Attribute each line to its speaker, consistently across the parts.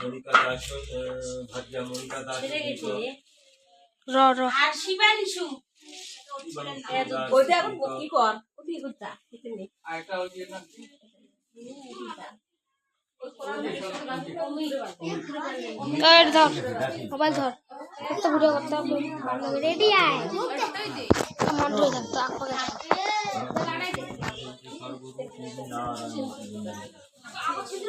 Speaker 1: মনিকা দাস ভাটিয়া মনিকা দাস
Speaker 2: র
Speaker 3: র।
Speaker 2: আর শিবানী সু
Speaker 4: এখন কি কর? কি করতা এখানে
Speaker 5: আরেকটা ওই যে না
Speaker 3: গাড়ি ধর মোবাইল ধর। একটা ভিডিও করতে হবে। রেডি আয়। মন হয়ে থাকতো
Speaker 2: আমার ছিদ্র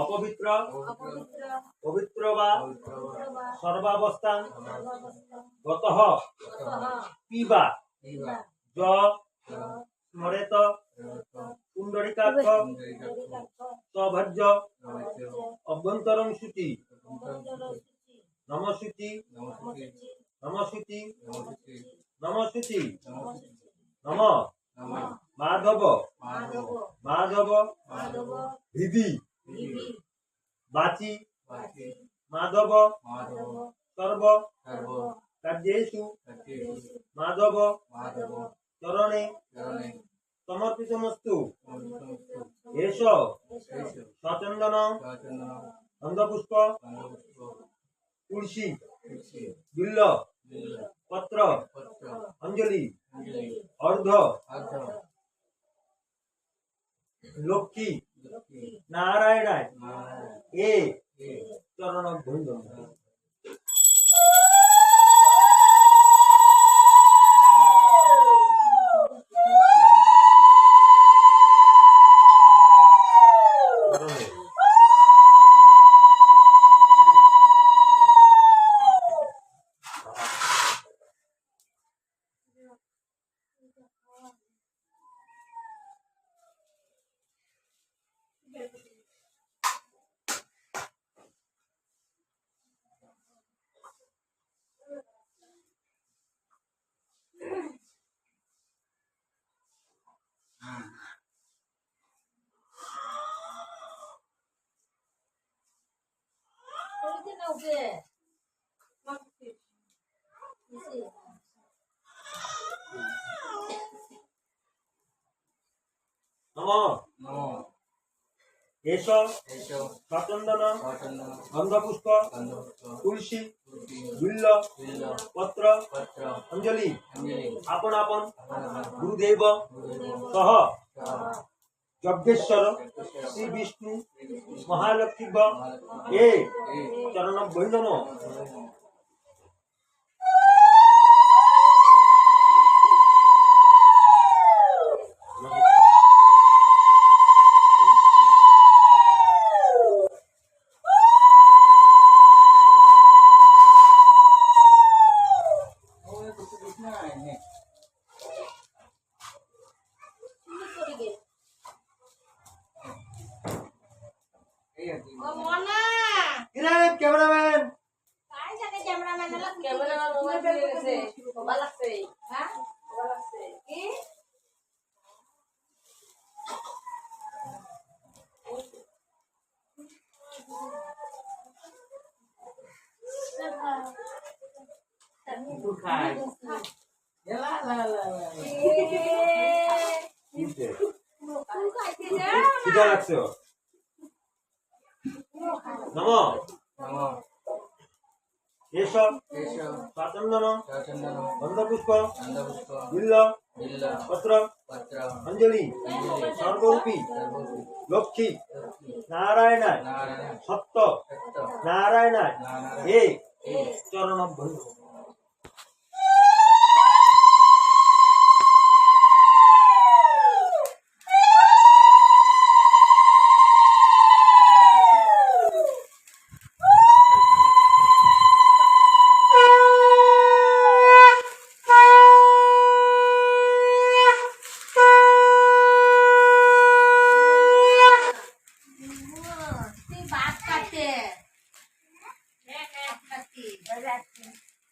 Speaker 1: অপবিত্র।
Speaker 5: পবিত্র
Speaker 1: বা সর্বাবস্থান গত পিবা। য স্মরেত। পুণ্ডরিকাক্ষ অভ্যন্তরং সূচি নমসূচি। নমসূচি। নমসূচি। নমঃ। মাধব।
Speaker 5: মাধব।
Speaker 1: ভিদি বাচি। মাধব। সর্ব।
Speaker 5: সত্যেষু
Speaker 1: মাধব। চরণে।
Speaker 5: সমস্ত
Speaker 1: এষ।
Speaker 5: শেষু
Speaker 1: সচন্দন। গন্ধপুষ্প। তুলসী। বিল্ল। পত্র। অঞ্জলি। অর্ধ। লক্ষ্মী। নারায়ণায়।
Speaker 5: নারায়ণ।
Speaker 1: এ।
Speaker 5: এ।
Speaker 1: চরণ ভঞ্জন
Speaker 2: ওইদিকে না উঠে
Speaker 1: নম
Speaker 5: নমো
Speaker 1: এষ
Speaker 5: এসো।
Speaker 1: সচন্দন গন্ধপুষ্প তুলসী। বিল্ল। পত্র। অঞ্জলি। আপন আপন। গুরুদেব। সহ। যজ্ঞেশ্বর। শ্রী বিষ্ণু। মহালক্ষ্মী এ। চরণ বৈনম
Speaker 5: এই আর কি
Speaker 2: ও মনা
Speaker 1: কিরে ক্যামেরাম্যান
Speaker 2: কাই জানে ক্যামেরাম্যান এলা
Speaker 4: ক্যামেরাম্যান মোবাইল ফেলে গেছে ভালো লাগছে
Speaker 2: হ্যাঁ
Speaker 4: ভালো লাগছে
Speaker 2: কি
Speaker 5: কুকুর খায় লা লা
Speaker 1: নম।
Speaker 5: এসো
Speaker 1: সচন্দন গন্ধপুষ্প। বিল্ল। পত্র। অঞ্জলি। সর্বরূপী। লক্ষ্মী।
Speaker 5: নারায়ণ।
Speaker 1: সত্য।
Speaker 5: নারায়ণ।
Speaker 1: এ। চরণ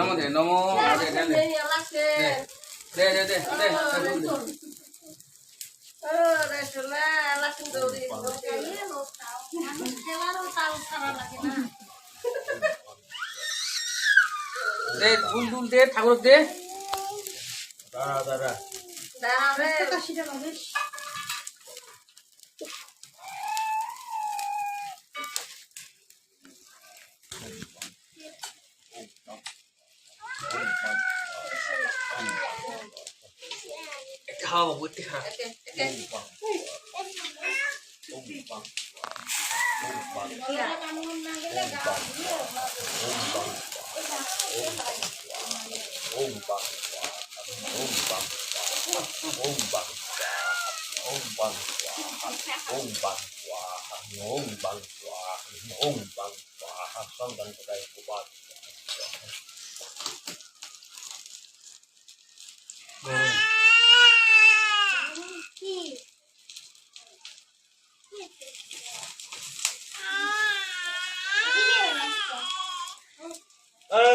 Speaker 5: নমো দে নমো দে দে। দে দে দে দে দে দে দুল দুল। দে ঠাকুর দে।
Speaker 4: দাঁড়া দাঁড়া।
Speaker 5: খাওয়া বুদ্ধি খা
Speaker 1: ওম thao vào bút ha Om
Speaker 4: bang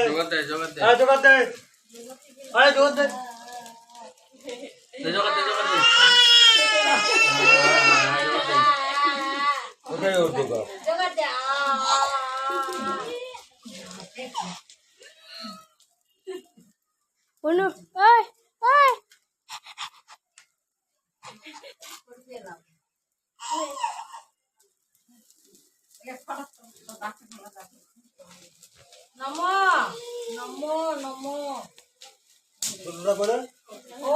Speaker 5: জগত দে জগত দে
Speaker 4: আরে জগত দে আরে জগত দে
Speaker 5: জগত দে জগত দে
Speaker 4: কোথায় ওর জগত
Speaker 3: জগত দে ওনো ওই ওই
Speaker 2: Yeah, নমো নমো
Speaker 4: নমো। করে।
Speaker 2: ও